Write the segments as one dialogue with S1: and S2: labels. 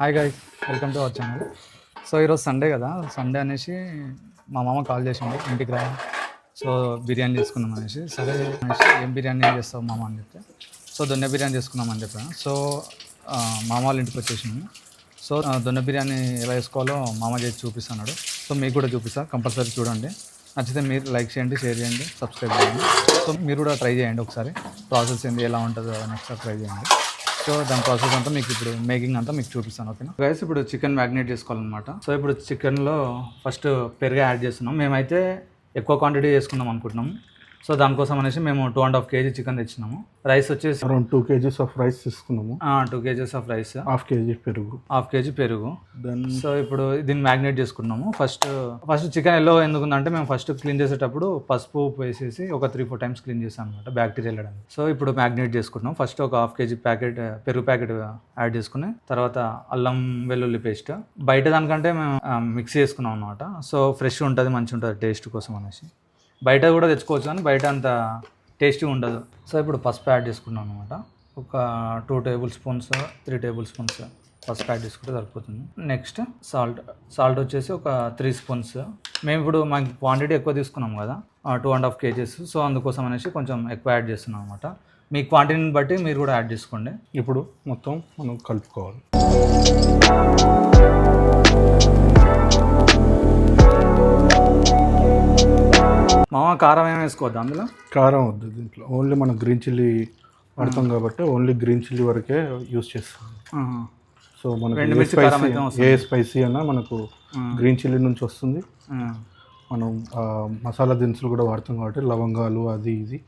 S1: Hi guys welcome to our channel so ఈరోజు Sunday కదా. Sunday అనేసి మా మామ కాల్ చేసిండు ఇంటికి రా. సో బిర్యానీ చేసుకుందాం అనేసి. సరే అనేసి ఏం బిర్యానీ చేస్తావు మామ? అని చెప్తే సో దొన్నె బిర్యానీ చేసుకుందాం అని చెప్పాను. సో మామ వాళ్ళ ఇంటికి వచ్చేసినాము సో దొన్నె బిర్యానీ ఎలా చేసుకోవాలో మామ చేసి చూపిస్తున్నాడు. సో మీకు కూడా చూపిస్తా. కంపల్సరీ చూడండి. నచ్చితే మీరు లైక్ చేయండి షేర్ చేయండి సబ్స్క్రైబ్ చేయండి. సో మీరు కూడా ట్రై చేయండి ఒకసారి. ప్రాసెస్ ఏంది ఎలా ఉంటుందో అని ఒకసారి ట్రై చేయండి. సో దాని ప్రాసెస్ అంతా మీకు ఇప్పుడు మేకింగ్ అంతా మీకు చూపిస్తాను ఓకేనా? గైస్ ఇప్పుడు చికెన్ మ్యాగ్నేట్ చేసుకోవాలన్నమాట. సో ఇప్పుడు చికెన్లో ఫస్ట్ పెరుగు యాడ్ చేస్తున్నాం. మేమైతే ఎక్కువ క్వాంటిటీ చేసుకుందాం అనుకుంటున్నాం. సో దానికోసం అనేసి మేము two and half kg chicken తెచ్చినాము. రైస్ వచ్చేసి
S2: around two kgs of rice తీసుకున్నాము.
S1: Two kgs of rice
S2: half kg పెరుగు.
S1: హాఫ్ కేజీ పెరుగు.
S2: దెన్
S1: సో ఇప్పుడు దీన్ని మ్యాగ్నేట్ చేసుకున్నాము. ఫస్ట్ ఫస్ట్ చికెన్ ఎల్లో ఎందుకుందంటే మేము ఫస్ట్ క్లీన్ చేసేటప్పుడు పసుపు ఉప్పు వేసేసి ఒక త్రీ ఫోర్ టైమ్స్ క్లీన్ చేసాం అనమాట బ్యాక్టీరియా వెళ్ళడానికి. సో ఇప్పుడు మ్యాగ్నేట్ చేసుకుంటున్నాం ఫస్ట్ ఒక హాఫ్ కేజీ ప్యాకెట్ పెరుగు ప్యాకెట్ యాడ్ చేసుకుని తర్వాత అల్లం వెల్లుల్లి పేస్ట్ బయట దానికంటే మేము మిక్స్ చేసుకున్నాం అనమాట సో ఫ్రెష్ ఉంటుంది మంచిగా ఉంటుంది టేస్ట్ కోసం అనేసి. బయట కూడా తెచ్చుకోవచ్చు కానీ బయట అంత టేస్టీ ఉండదు. సో ఇప్పుడు పసుపు యాడ్ చేసుకున్నాం అనమాట ఒక two tablespoons three tablespoons పసుపు యాడ్ చేసుకుంటే సరిపోతుంది. Next salt. సాల్ట్ వచ్చేసి ఒక త్రీ స్పూన్స్. మేము ఇప్పుడు మాకు క్వాంటిటీ ఎక్కువ తీసుకున్నాం కదా two and half KGs. So అందుకోసం అనేసి కొంచెం ఎక్కువ యాడ్ చేస్తున్నాం అనమాట మీ క్వాంటిటీని బట్టి మీరు కూడా యాడ్ చేసుకోండి.
S2: ఇప్పుడు మొత్తం మనం కలుపుకోవాలి.
S1: మామ కారం ఏమి వేసుకోవద్దు అందులో?
S2: కారం వద్దు దీంట్లో. ఓన్లీ మనం గ్రీన్ చిల్లీ వాడతాం కాబట్టి ఓన్లీ గ్రీన్ చిల్లీ వరకే యూస్ చేస్తాం. సో మనకు స్పైసీ ఏ స్పైసీ అన్నా మనకు గ్రీన్ చిల్లీ నుంచి వస్తుంది. మనం మసాలా దినుసులు కూడా వాడతాం కాబట్టి లవంగాలు అది ఇది.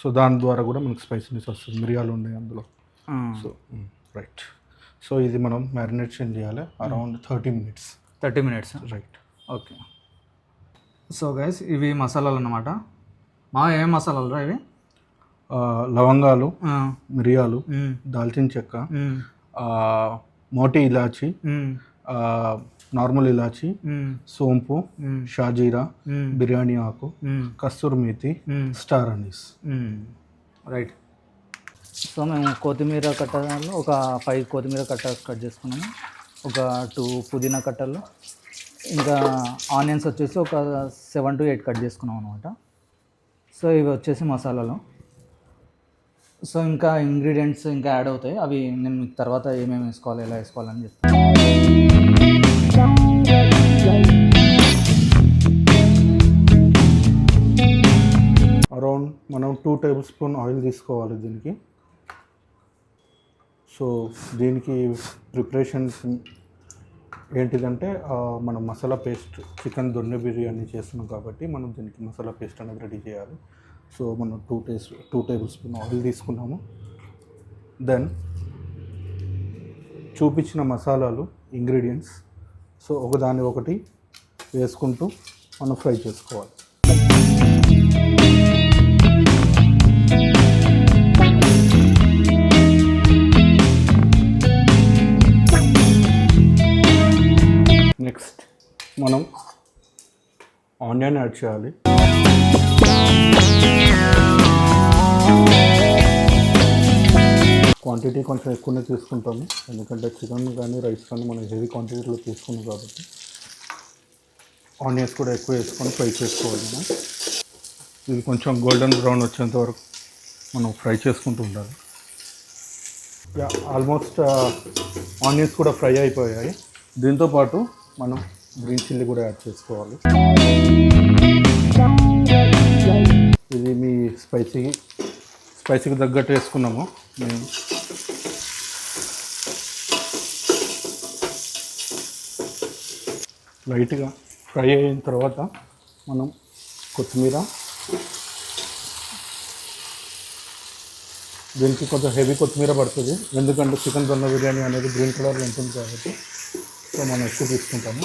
S2: సో దాని ద్వారా కూడా మనకు స్పైసీనెస్ వస్తుంది. మిరియాలు ఉన్నాయి అందులో. సో రైట్ సో ఇది మనం మ్యారినేషన్ చేయాలి. Around thirty minutes.
S1: Thirty minutes.
S2: Right
S1: okay. So guys ఇవి మసాలాలు అన్నమాట. మా ఏం మసాలాలు రా ఇవి?
S2: లవంగాలు మిరియాలు దాల్చిన చెక్క మోటి ఇలాచి నార్మల్ ఇలాచి సోంపు షాజీరా బిర్యానీ ఆకు కస్తూరి methi star anise.
S1: Right. So మేము కొత్తిమీర కట్టలు ఒక ఫైవ్ కొత్తిమీర కట్ట కట్ చేసుకున్నాము. ఒక టూ పుదీనా కట్టలు ఇంకా ఆనియన్స్ వచ్చేసి ఒక సెవెన్ టు ఎయిట్ కట్ చేసుకున్నాం అనమాట సో ఇవి వచ్చేసి మసాలాలు. సో ఇంకా ఇంగ్రీడియంట్స్ ఇంకా యాడ్ అవుతాయి. అవి నేను మీకు తర్వాత ఏమేమి వేసుకోవాలి ఎలా వేసుకోవాలని చెప్తాను.
S2: అరౌండ్ మనం టూ టేబుల్ స్పూన్ ఆయిల్ తీసుకోవాలి దీనికి. సో దీనికి ప్రిపరేషన్ ఏంటిదంటే మనం మసాలా పేస్ట్ చికెన్ దొన్నె బిర్యానీ చేస్తున్నాం కాబట్టి మనం దీనికి మసాలా పేస్ట్ అనేది రెడీ చేయాలి. సో మనం to taste two tablespoon oil తీసుకున్నాము. దెన్ చూపించిన మసాలాలు ఇంగ్రీడియంట్స్. సో ఒకదాని ఒకటి వేసుకుంటూ మనం ఫ్రై చేసుకోవాలి. మనం ఆనియన్ యాడ్ చేయాలి. క్వాంటిటీ కొంచెం ఎక్కువనే తీసుకుంటాము. ఎందుకంటే చికెన్ కానీ రైస్ కానీ మనం హెవీ క్వాంటిటీలో తీసుకున్నాం కాబట్టి ఆనియన్స్ కూడా ఎక్కువ వేసుకొని ఫ్రై చేసుకోవాలి మనం. ఇది కొంచెం గోల్డెన్ బ్రౌన్ వచ్చేంత వరకు మనం ఫ్రై చేసుకుంటూ ఉండాలి. ఆల్మోస్ట్ ఆనియన్స్ కూడా ఫ్రై అయిపోయాయి. దీంతో పాటు మనం గ్రీన్ చిల్లీ కూడా యాడ్ చేసుకోవాలి. ఇది మీ స్పైసీ స్పైసీకి తగ్గట్టు వేసుకున్నాము. మేము లైట్గా ఫ్రై అయిన తర్వాత మనం కొత్తిమీర దీనికి కొంచెం హెవీ కొత్తిమీర పడుతుంది. ఎందుకంటే చికెన్ దొన్న బిర్యానీ అనేది గ్రీన్ కలర్లో ఉంటుంది కాబట్టి సో మనం ఎక్కువ తీసుకుంటాము.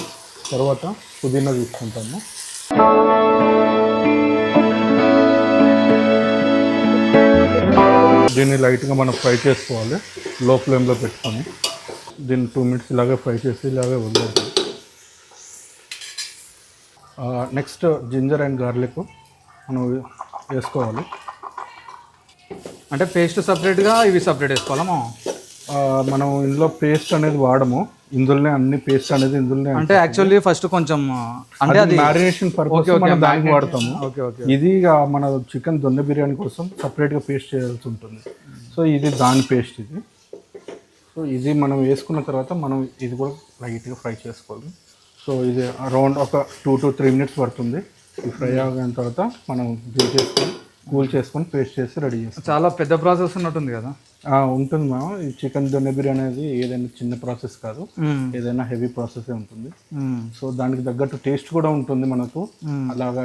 S2: తర్వాత పుదీనా తీసుకుంటాము. దీన్ని లైట్గా మనం ఫ్రై చేసుకోవాలి. లో ఫ్లేమ్లో పెట్టుకొని దీన్ని టూ మినిట్స్ ఇలాగే ఫ్రై చేసి ఇలాగే వదిలేదు నెక్స్ట్ జింజర్ అండ్ గార్లిక్ మనం వేసుకోవాలి.
S1: అంటే పేస్ట్ సపరేట్గా ఇవి సపరేట్ వేసుకోవాలా
S2: మనం ఇందులో పేస్ట్ అనేది వాడము. ఇందులోనే అన్ని పేస్ట్ అనేది ఇందులోనే
S1: అంటే యాక్చువల్లీ ఫస్ట్ కొంచెం అంటే అది
S2: మ్యారినేషన్ పర్పస్ మనం దానికి వాడతాము.
S1: Okay okay.
S2: ఇది మన చికెన్ దొన్నె బిర్యానీ కోసం సపరేట్గా పేస్ట్ చేయాల్సి ఉంటుంది. సో ఇది దాని పేస్ట్ ఇది. సో ఇది మనం వేసుకున్న తర్వాత మనం ఇది కూడా లైట్గా ఫ్రై చేసుకోవాలి. సో ఇది అరౌండ్ ఒక టూ టు త్రీ మినిట్స్ పడుతుంది. ఇది ఫ్రై అయిన తర్వాత మనం చేసుకొని కూల్ చేసుకొని పేస్ట్ చేసి రెడీ చేస్తాం.
S1: చాలా పెద్ద ప్రాసెస్ ఉన్నట్టుంది కదా?
S2: ఉంటుంది మా ఈ చికెన్ దొన్నె బిర్యానీ అనేది ఏదైనా చిన్న ప్రాసెస్ కాదు. ఏదైనా హెవీ ప్రాసెస్ ఉంటుంది. సో దానికి తగ్గట్టు టేస్ట్ కూడా ఉంటుంది మనకు. అలాగా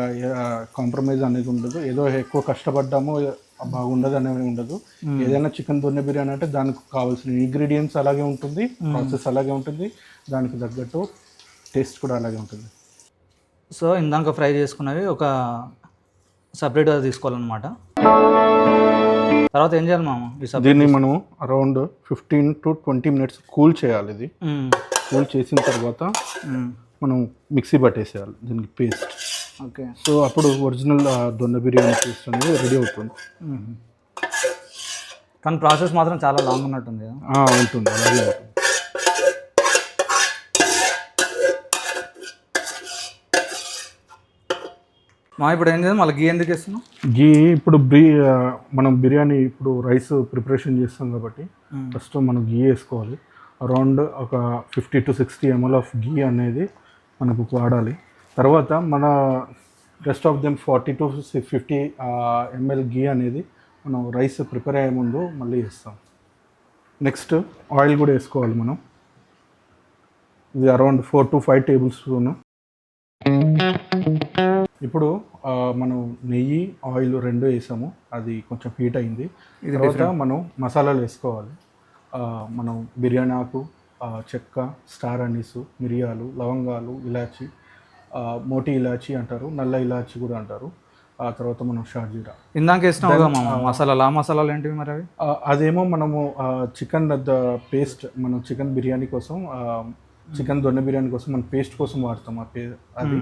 S2: కాంప్రమైజ్ అనేది ఉండదు. ఏదో ఎక్కువ కష్టపడ్డాము బాగుండదు అనేది ఉండదు. ఏదైనా చికెన్ దొన్నె బిర్యానీ అంటే దానికి కావాల్సిన ఇంగ్రీడియంట్స్ అలాగే ఉంటుంది. ప్రాసెస్ అలాగే ఉంటుంది. దానికి తగ్గట్టు టేస్ట్ కూడా అలాగే ఉంటుంది.
S1: సో ఇందాక ఫ్రై చేసుకున్నవి ఒక సపరేట్గా తీసుకోవాలన్నమాట. తర్వాత ఏం చేయాలి మామ? ఈ సపరేట్
S2: దీన్ని మనం around fifteen to twenty minutes cool చేయాలి ఇది. కూల్ చేసిన తర్వాత మనం మిక్సీ పట్టేసేయాలి దీనికి పేస్ట్.
S1: ఓకే.
S2: సో అప్పుడు ఒరిజినల్ దొన్న బిర్యానీ పేస్ట్ అనేది రెడీ అవుతుంది.
S1: కానీ ప్రాసెస్ మాత్రం చాలా లాంగ్ ఉన్నట్టుంది
S2: ఉంటుంది. అలాగే ఉంటుంది.
S1: మా ఇప్పుడు ఏం చేద్దాం? మళ్ళీ గీ ఎందుకు ఇస్తున్నాం
S2: గీ ఇప్పుడు బ్రీ మనం బిర్యానీ ఇప్పుడు రైస్ ప్రిపరేషన్ చేస్తాం కాబట్టి ఫస్ట్ మనం గీ వేసుకోవాలి. అరౌండ్ ఒక fifty to sixty ML of ghee అనేది మనకు వాడాలి. తర్వాత మన rest of them forty to fifty ML ghee అనేది మనం రైస్ ప్రిపేర్ అయ్యే ముందు మళ్ళీ వేస్తాం. నెక్స్ట్ ఆయిల్ కూడా వేసుకోవాలి మనం. ఇది around four to five tablespoon ఇప్పుడు మనం నెయ్యి ఆయిల్ రెండు వేసాము. అది కొంచెం హీట్ అయింది. తర్వాత మనం మసాలాలు వేసుకోవాలి. మనం బిర్యానీ ఆకు చెక్క స్టార్ అనీసు మిరియాలు లవంగాలు ఇలాచి మోటి ఇలాచి అంటారు నల్ల ఇలాచి కూడా అంటారు. ఆ తర్వాత మనం షాజీరా.
S1: ఇందాక వేసినావు కదా మామ మసాలాలు ఆ మసాలాలు ఏంటివి మరి అవి?
S2: అదేమో మనము చికెన్ పేస్ట్ మనం చికెన్ బిర్యానీ కోసం చికెన్ దొన్నె బిర్యానీ కోసం మనం పేస్ట్ కోసం వాడతాం ఆ పే అది.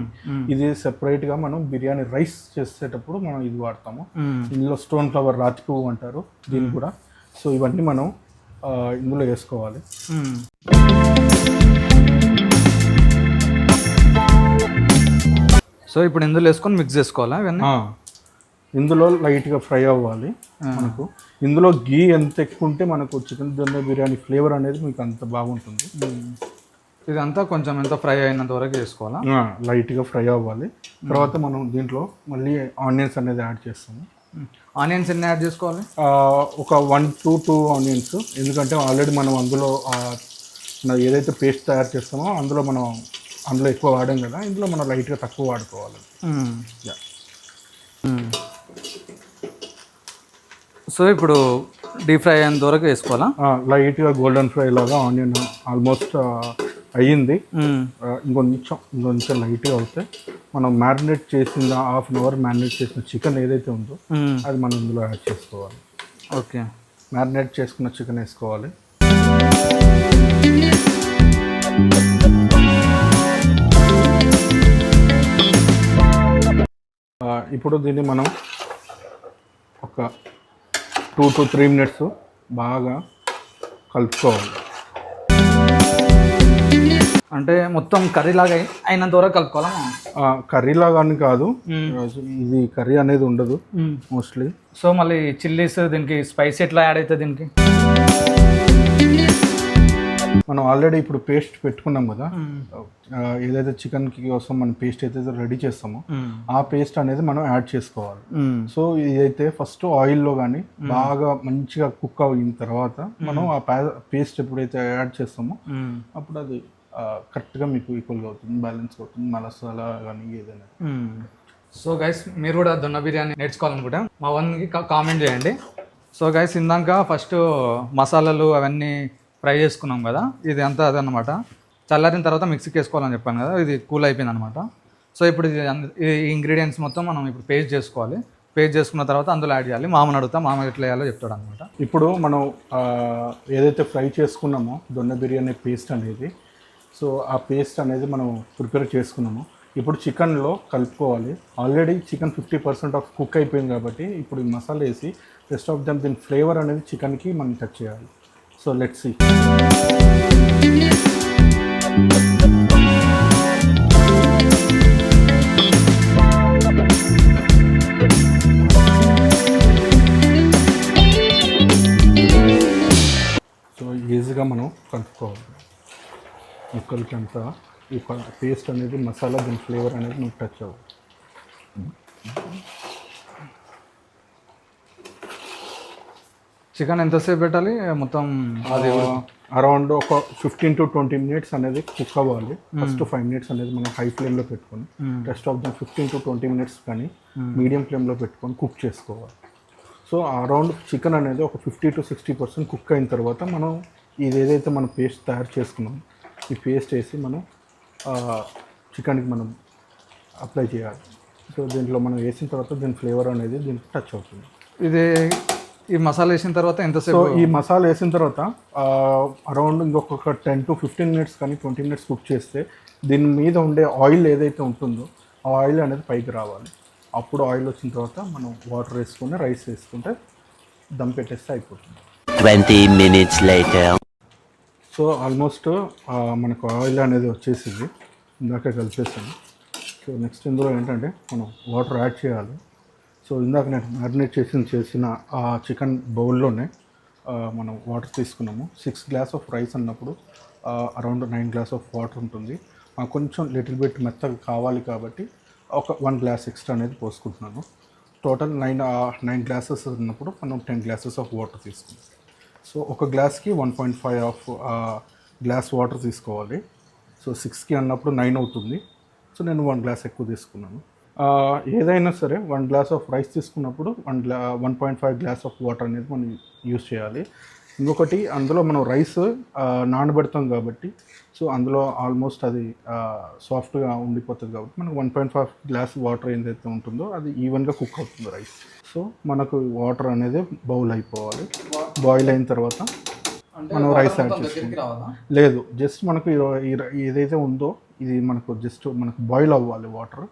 S2: ఇది సెపరేట్గా మనం బిర్యానీ రైస్ చేసేటప్పుడు మనం ఇది వాడతాము. ఇందులో స్టోన్ ఫ్లవర్ రాతి పువ్వు అంటారు దీన్ని కూడా. సో ఇవన్నీ మనం ఇందులో వేసుకోవాలి.
S1: సో ఇప్పుడు ఇందులో వేసుకొని మిక్స్ చేసుకోవాలా ఇవన్నీ?
S2: ఇందులో లైట్గా ఫ్రై అవ్వాలి మనకు. ఇందులో గీ ఎంత ఎక్కువ ఉంటే మనకు చికెన్ దొన్నె బిర్యానీ ఫ్లేవర్ అనేది మీకు అంత బాగుంటుంది.
S1: ఇదంతా కొంచెం ఎంత ఫ్రై అయినంత వరకు చేసుకోవాలా?
S2: లైట్గా ఫ్రై అవ్వాలి. తర్వాత మనం దీంట్లో మళ్ళీ ఆనియన్స్ అనేది యాడ్ చేస్తాము.
S1: ఆనియన్స్ ఎన్ని యాడ్ చేసుకోవాలి?
S2: ఒక వన్ టు టూ ఆనియన్స్ ఎందుకంటే ఆల్రెడీ మనం అందులో ఏదైతే పేస్ట్ తయారు చేస్తామో అందులో మనం అందులో ఎక్కువ వాడాం కదా ఇందులో మనం లైట్గా తక్కువ వాడుకోవాలి.
S1: సో ఇప్పుడు డీప్ ఫ్రై అయినంత వరకు వేసుకోవాలా?
S2: లైట్గా గోల్డెన్ ఫ్రై లాగా ఆనియన్ ఆల్మోస్ట్ అయ్యింది. ఇంకొంచెం ఇంకొంచెం లైట్గా అవుతే మనం మ్యారినేట్ చేసిన హాఫ్ అన్ అవర్ మ్యారినేట్ చేసిన చికెన్ ఏదైతే ఉందో అది మనం ఇందులో యాడ్ చేసుకోవాలి.
S1: ఓకే.
S2: మ్యారినేట్ చేసుకున్న చికెన్ వేసుకోవాలి. ఇప్పుడు దీన్ని మనం ఒక టూ టు త్రీ మినిట్స్ బాగా కలుపుకోవాలి.
S1: అంటే మొత్తం కర్రీ లాగా అయి- అయినంత వరకు కలుపుకోవాలా
S2: కర్రీ లాగా అని కాదు ఇది కర్రీ అనేది ఉండదు మోస్ట్లీ
S1: సో మళ్ళీ చిల్లీస్ దీనికి స్పైస్ ఎట్లా యాడ్ అవుతుంది దీనికి?
S2: మనం ఆల్రెడీ ఇప్పుడు పేస్ట్ పెట్టుకున్నాం కదా. ఏదైతే చికెన్ కోసం మనం పేస్ట్ అయితే రెడీ చేస్తామో ఆ పేస్ట్ అనేది మనం యాడ్ చేసుకోవాలి. సో ఇదైతే ఫస్ట్ ఆయిల్లో కానీ బాగా మంచిగా కుక్ అయిన తర్వాత మనం ఆ పేస్ట్ ఎప్పుడైతే యాడ్ చేస్తామో అప్పుడు అది కరెక్ట్గా మీకు ఈక్వల్గా అవుతుంది బ్యాలెన్స్ అవుతుంది మసాలా కానీ ఏదైనా.
S1: సో గైస్ మీరు కూడా దొన్న బిర్యానీ నేర్చుకోవాలనుకుంటే. మా వన్కి కామెంట్ చేయండి. సో గైస్ ఇందాక ఫస్ట్ మసాలాలు అవన్నీ ఫ్రై చేసుకున్నాం కదా ఇది అంతా అదనమాట చల్లారిన తర్వాత మిక్సీకి వేసుకోవాలని చెప్పాను కదా ఇది కూల్ అయిపోయింది అనమాట సో ఇప్పుడు ఈ ఇంగ్రీడియంట్స్ మొత్తం మనం ఇప్పుడు పేస్ట్ చేసుకోవాలి. పేస్ట్ చేసుకున్న తర్వాత అందులో యాడ్ చేయాలి. మామని అడుగుతా మామ ఎట్లా వేయాలో చెప్తాడు అనమాట
S2: ఇప్పుడు మనం ఏదైతే ఫ్రై చేసుకున్నామో దొన్న బిర్యానీ పేస్ట్ అనేది సో ఆ పేస్ట్ అనేది మనం ప్రిపేర్ చేసుకున్నాము. ఇప్పుడు చికెన్లో కలుపుకోవాలి. Already chicken fifty percent of cook అయిపోయింది కాబట్టి ఇప్పుడు ఈ మసాలా వేసి రెస్ట్ ఆఫ్ దమ్ దీని ఫ్లేవర్ అనేది చికెన్కి మనం టచ్ చేయాలి. సో లెట్స్ సీ సో ఈజీగా మనం కలుపుకోవాలి. ముక్కలకి అంతా ఈ పేస్ట్ అనేది మసాలా దీని ఫ్లేవర్ అనేది మనకు టచ్ అవ్వాలి
S1: చికెన్ ఎంతసేపు పెట్టాలి? మొత్తం అది
S2: అరౌండ్ ఒక ఫిఫ్టీన్ టు ట్వంటీ మినిట్స్ అనేది కుక్ అవ్వాలి. ఫస్ట్ ఫైవ్ మినిట్స్ అనేది మనం హై ఫ్లేమ్లో పెట్టుకొని rest of the fifteen to twenty minutes కానీ మీడియం ఫ్లేమ్లో పెట్టుకొని కుక్ చేసుకోవాలి. సో అరౌండ్ చికెన్ అనేది ఒక fifty to sixty percent cook అయిన తర్వాత మనం ఇది ఏదైతే మనం పేస్ట్ తయారు చేసుకున్నాం ఈ పేస్ట్ వేసి మనం చికెన్కి మనం అప్లై చేయాలి. సో దీంట్లో మనం వేసిన తర్వాత దీని ఫ్లేవర్ అనేది దీనికి టచ్ అవుతుంది.
S1: ఇది ఈ మసాలా వేసిన తర్వాత
S2: సో
S1: ఎంతసేపు
S2: ఈ మసాలా వేసిన తర్వాత అరౌండ్ ఇంకొక టెన్ టు ఫిఫ్టీన్ మినిట్స్ కానీ ట్వంటీ మినిట్స్ కుక్ చేస్తే దీని మీద ఉండే ఆయిల్ ఏదైతే ఉంటుందో ఆ ఆయిల్ అనేది పైకి రావాలి. అప్పుడు ఆయిల్ వచ్చిన తర్వాత మనం వాటర్ వేసుకొని రైస్ వేసుకుంటే దమ్ పెట్టేస్తే అయిపోతుంది.
S3: 20 minutes later.
S2: సో ఆల్మోస్ట్ మనకు ఆయిల్ అనేది వచ్చేసింది. ఇందాక కలిపేసాను. సో నెక్స్ట్ ఇందులో ఏంటంటే మనం వాటర్ యాడ్ చేయాలి. సో ఇందాక నేను మ్యారినేట్ చేసి చేసిన ఆ చికెన్ బౌల్లోనే మనం వాటర్ తీసుకున్నాము. సిక్స్ గ్లాస్ ఆఫ్ రైస్ అన్నప్పుడు around nine glass of water ఉంటుంది. మాకు కొంచెం లిటిల్ బిట్ మెత్తగా కావాలి కాబట్టి ఒక వన్ గ్లాస్ ఎక్స్ట్రా అనేది పోసుకుంటున్నాను. టోటల్ నైన్ నైన్ గ్లాసెస్ ఉన్నప్పుడు మనం టెన్ గ్లాసెస్ ఆఫ్ వాటర్ తీసుకుంటాం సో ఒక గ్లాస్కి one point five of glass water తీసుకోవాలి. సో సిక్స్కి అన్నప్పుడు నైన్ అవుతుంది. సో నేను వన్ గ్లాస్ ఎక్కువ తీసుకున్నాను. ఏదైనా సరే వన్ గ్లాస్ ఆఫ్ రైస్ తీసుకున్నప్పుడు one glass one point five glass of water అనేది మనం యూజ్ చేయాలి. ఇంకొకటి అందులో మనం రైస్ నానబెడతాం కాబట్టి సో అందులో ఆల్మోస్ట్ అది సాఫ్ట్గా ఉండిపోతుంది కాబట్టి మనకు one point five glass water ఏదైతే ఉంటుందో అది ఈవెన్గా కుక్ అవుతుంది రైస్. సో మనకు వాటర్ అనేది బౌల్ అయిపోవాలి. బాయిల్ అయిన తర్వాత మనం రైస్ యాడ్ చేసుకుంటాం. లేదు జస్ట్ మనకు ఈ- ఈ రై- ఏదైతే ఉందో ఇది మనకు జస్ట్ మనకు బాయిల్ అవ్వాలి వాటర్.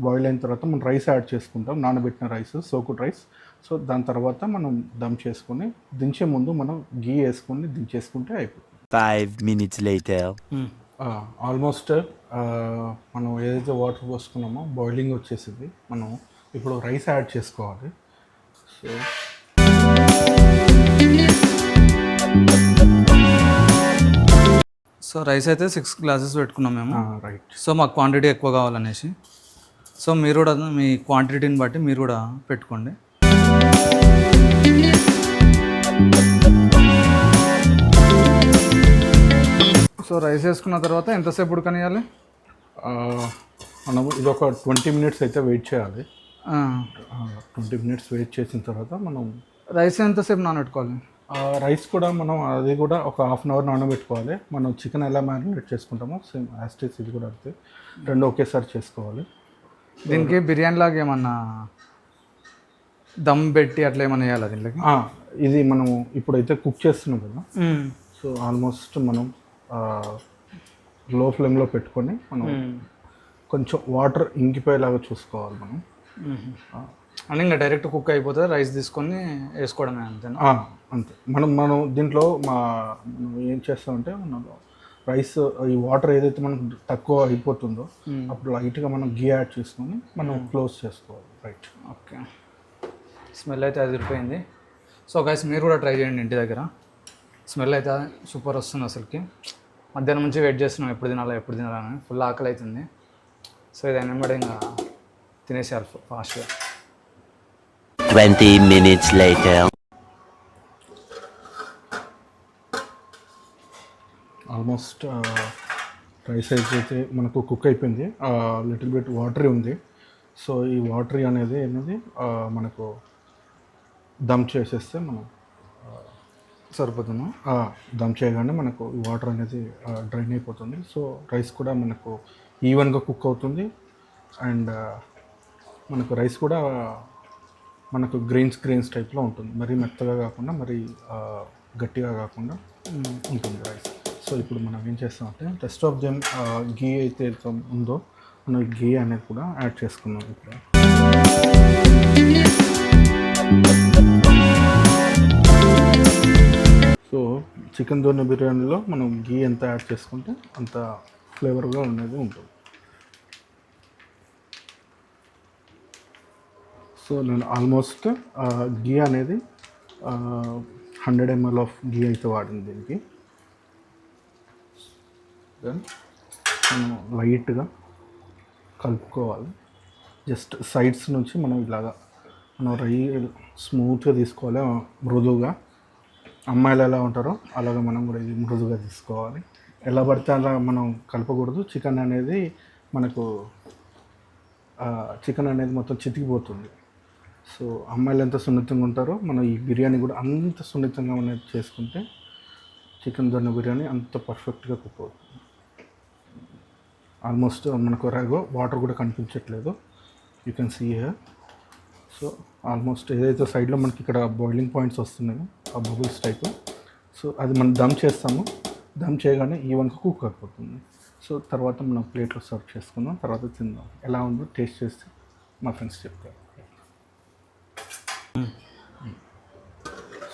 S2: బాయిల్ అయిన తర్వాత మనం రైస్ యాడ్ చేసుకుంటాం నానబెట్టిన రైస్ సోకుడ్ రైస్. సో దాని తర్వాత మనం దమ్ చేసుకొని దించే ముందు మనం గీ వేసుకొని దించేసుకుంటే అయిపోతుంది.
S3: Five minutes later.
S2: ఆల్మోస్ట్ మనం ఏదైతే వాటర్ పోసుకున్నామో బాయిలింగ్ వచ్చేసింది మనం ఇప్పుడు రైస్ యాడ్ చేసుకోవాలి. సో
S1: సో రైస్ అయితే సిక్స్ గ్లాసెస్ పెట్టుకున్నాం మేము.
S2: రైట్
S1: సో మాకు క్వాంటిటీ ఎక్కువ కావాలనేసి. సో మీరు కూడా మీ క్వాంటిటీని బట్టి మీరు కూడా పెట్టుకోండి. సో రైస్ వేసుకున్న తర్వాత ఎంతసేపు ఉడకనియాలి?
S2: మనం ఇది ఒక ట్వంటీ మినిట్స్ అయితే వెయిట్ చేయాలి. ట్వంటీ మినిట్స్ వెయిట్ చేసిన తర్వాత మనం
S1: రైస్ ఎంతసేపు నానబెట్టుకోవాలి?
S2: ఆ, రైస్ కూడా మనం అది కూడా ఒక హాఫ్ అన్ అవర్ నానబెట్టుకోవాలి. మనం చికెన్ ఎలా మ్యారినేట్ చేసుకుంటామో సేమ్ యాస్టేస్ ఇది కూడా అంతే. రెండు ఒకేసారి చేసుకోవాలి.
S1: దీనికి బిర్యానీ లాగా ఏమన్నా దమ్ పెట్టి అట్లా ఏమన్నా వేయాలి
S2: ఆ, ఇది మనం ఇప్పుడైతే కుక్ చేస్తున్నాం కదా. సో ఆల్మోస్ట్ మనం లో ఫ్లేమ్లో పెట్టుకొని మనం కొంచెం వాటర్ ఇంకిపోయేలాగా చూసుకోవాలి మనం.
S1: అని ఇంకా డైరెక్ట్ కుక్ అయిపోతుంది రైస్ తీసుకొని వేసుకోవడమే అంతేనా
S2: ఆ, అంతే. మనం మనం దీంట్లో మా మనం ఏం చేస్తామంటే మనం రైస్ ఈ వాటర్ ఏదైతే మనం తక్కువ అయిపోతుందో అప్పుడు లైట్గా మనం గీ యాడ్ చేసుకొని మనం క్లోజ్ చేసుకోవాలి రైట్.
S1: ఓకే. స్మెల్ అయితే అదిరిపోయింది. సో గైస్ మీరు కూడా ట్రై చేయండి ఇంటి దగ్గర. స్మెల్ అయితే సూపర్ వస్తుంది అసలుకి. మధ్యాహ్నం నుంచి వెయిట్ చేస్తున్నాం ఎప్పుడు తినాలా ఎప్పుడు తినాలని ఫుల్ ఆకలి అవుతుంది సో ఇది వెంబడి ఇంకా తినేసారు ఫాస్ట్గా
S3: 20 minutes later.
S2: Almost rice uh, అయితే మనకు కుక్ అయిపోయింది. లిటిల్ బిట్ వాటరీ ఉంది. సో ఈ వాటరీ అనేది అనేది మనకు దమ్ చేసేస్తే మనం
S1: సరిపోతుంది.
S2: దమ్ చేయగానే మనకు ఈ వాటర్ అనేది డ్రైన్ అయిపోతుంది. సో రైస్ కూడా మనకు ఈవెన్గా కుక్ అవుతుంది. అండ్ మనకు రైస్ కూడా మనకు గ్రెయిన్స్ గ్రెయిన్స్ టైప్లో ఉంటుంది. మరీ మెత్తగా కాకుండా మరీ గట్టిగా కాకుండా ఉంటుంది రైస్ సో ఇప్పుడు మనం ఏం చేస్తామంటే టెస్ట్ ఆఫ్ దెమ్ గీ అయితే ఉందో మనం గీ అనేది కూడా యాడ్ చేసుకున్నాం ఇప్పుడు. సో చికెన్ దోన బిర్యానీలో మనం గీ ఎంత యాడ్ చేసుకుంటే అంత ఫ్లేవర్గా ఉండేది ఉంటుంది. సో నేను ఆల్మోస్ట్ గీ అనేది హండ్రెడ్ ఎంఎల్ ఆఫ్ గీ అయితే వాడింది దీనికి. దెన్ మనం లైట్గా కలుపుకోవాలి. జస్ట్ సైడ్స్ నుంచి మనం ఇలాగా మనం రై స్మూత్గా తీసుకోవాలి. మృదువుగా. అమ్మాయిలు ఎలా ఉంటారో అలాగ మనం కూడా ఇది మృదువుగా తీసుకోవాలి. ఎలా పడితే అలా మనం కలపకూడదు. చికెన్ అనేది మనకు చికెన్ అనేది మొత్తం చితికిపోతుంది. సో అమ్మాయిలు ఎంత సున్నితంగా ఉంటారో మనం ఈ బిర్యానీ కూడా అంత సున్నితంగా మనం చేసుకుంటే చికెన్ దొన్న బిర్యానీ అంత పర్ఫెక్ట్గా కుక్ అవుతుంది. ఆల్మోస్ట్ మనకు రాగో వాటర్ కూడా కనిపించట్లేదు. You can see here so almost ఏదైతే సైడ్లో మనకి ఇక్కడ బాయిలింగ్ పాయింట్స్ వస్తున్నాయో ఆ బబుల్స్ టైప్ సో అది మనం దమ్ చేస్తాము. దమ్ చేయగానే ఈవెన్గా కుక్ అయిపోతుంది. సో తర్వాత మనం ప్లేట్లో సర్వ్ చేసుకుందాం. తర్వాత తిందాం. ఎలా ఉందో టేస్ట్ చేస్తే మా ఫ్రెండ్స్ చెప్తారు.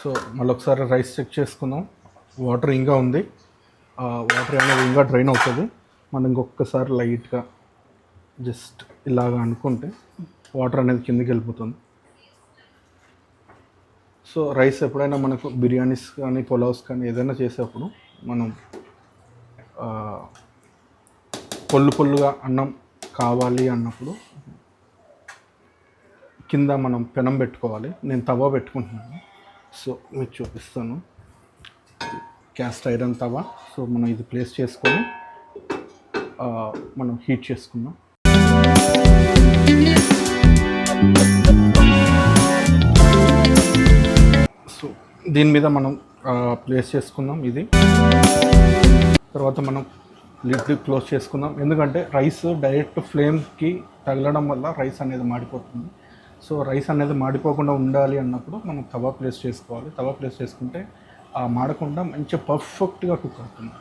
S2: సో మళ్ళీ ఒకసారి రైస్ చెక్ చేసుకుందాం. వాటర్ ఇంకా ఉంది. వాటర్ అనేది ఇంకా డ్రైన్ అవుతుంది. మనం ఇంకొకసారి లైట్గా జస్ట్ ఇలాగ అనుకుంటే వాటర్ అనేది కిందకి వెళ్ళిపోతుంది. సో రైస్ ఎప్పుడైనా మనకు బిర్యానీస్ కానీ పులావ్స్ కానీ ఏదైనా చేసేప్పుడు మనం పొల్లు పొల్లుగా అన్నం కావాలి అన్నప్పుడు కింద మనం పెనం పెట్టుకోవాలి. నేను తవా పెట్టుకుంటున్నాను. సో మీకు చూపిస్తాను. క్యాస్ట్ ఐరన్ తవా సో మనం ఇది ప్లేస్ చేసుకొని మనం హీట్ చేసుకుందాం. సో దీని మీద మనం ప్లేస్ చేసుకుందాం ఇది. తర్వాత మనం లిడ్ క్లోజ్ చేసుకుందాం. ఎందుకంటే రైస్ డైరెక్ట్ ఫ్లేమ్కి తగలడం వల్ల రైస్ అనేది మాడిపోతుంది. సో రైస్ అనేది మాడిపోకుండా ఉండాలి అన్నప్పుడు మనం తవా ప్లేస్ చేసుకోవాలి. తవా ప్లేస్ చేసుకుంటే ఆ మాడకుండా మంచిగా పర్ఫెక్ట్గా కుక్ అవుతుంది.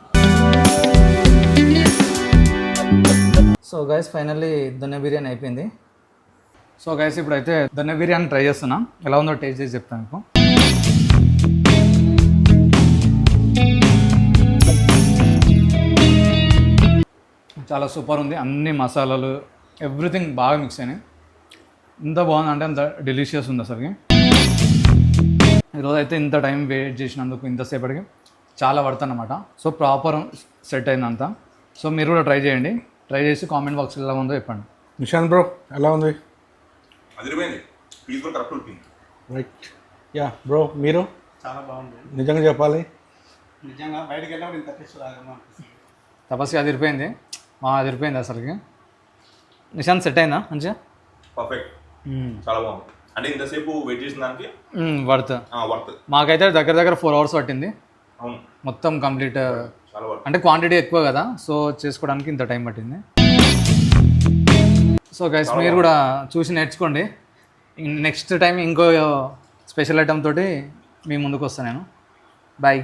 S1: So guys finally donne biryani అయిపోయింది. సో గైస్ ఇప్పుడైతే దొన్నె బిర్యానీ ట్రై చేస్తున్నా. ఎలా ఉందో టేస్ట్ చేసి చెప్తాను మీకు. చాలా సూపర్ ఉంది. అన్ని మసాలాలు ఎవ్రీథింగ్ బాగా మిక్స్ అయినాయి. ఎంత బాగుంది అంటే అంత డెలిషియస్ ఉంది అసలుకి. ఈరోజు అయితే ఇంత టైం వెయిట్ చేసినందుకు ఇంతసేపటికి చాలా పడుతుందన్నమాట సో ప్రాపర్ సెట్ అయిందంతా. సో మీరు కూడా ట్రై చేయండి. ట్రై చేసి కామెంట్ బాక్స్ ఎలా ఉందో చెప్పండి.
S2: నిశాంత్ బ్రో ఎలా ఉంది? రైట్ యా బ్రో మీరు?
S4: చాలా బాగుంది.
S2: నిజంగా చెప్పాలి.
S4: నిజంగా బయటకు వెళ్ళినప్పుడు ఇంత
S1: తపస్సు అదిరిపోయింది. మా అదిరిపోయింది అసలుకి. నిశాంత్ సెట్ అయిందా మంచిగా?
S5: పర్ఫెక్ట్ చాలా బాగుంది. అంటే ఇంతసేపు వెయిట్ చేసిన దానికి?
S1: వర్త్
S5: వర్త్
S1: మాకైతే దగ్గర దగ్గర ఫోర్ అవర్స్ పట్టింది.
S5: అవును.
S1: మొత్తం కంప్లీట్
S5: చాలా వర్త్
S1: అంటే క్వాంటిటీ ఎక్కువ కదా సో చేసుకోవడానికి ఇంత టైం పట్టింది. సో గైస్ మీరు కూడా చూసి నేర్చుకోండి. నెక్స్ట్ టైం ఇంకో స్పెషల్ ఐటమ్ తోటి మీ ముందుకు వస్తాను నేను. బాయ్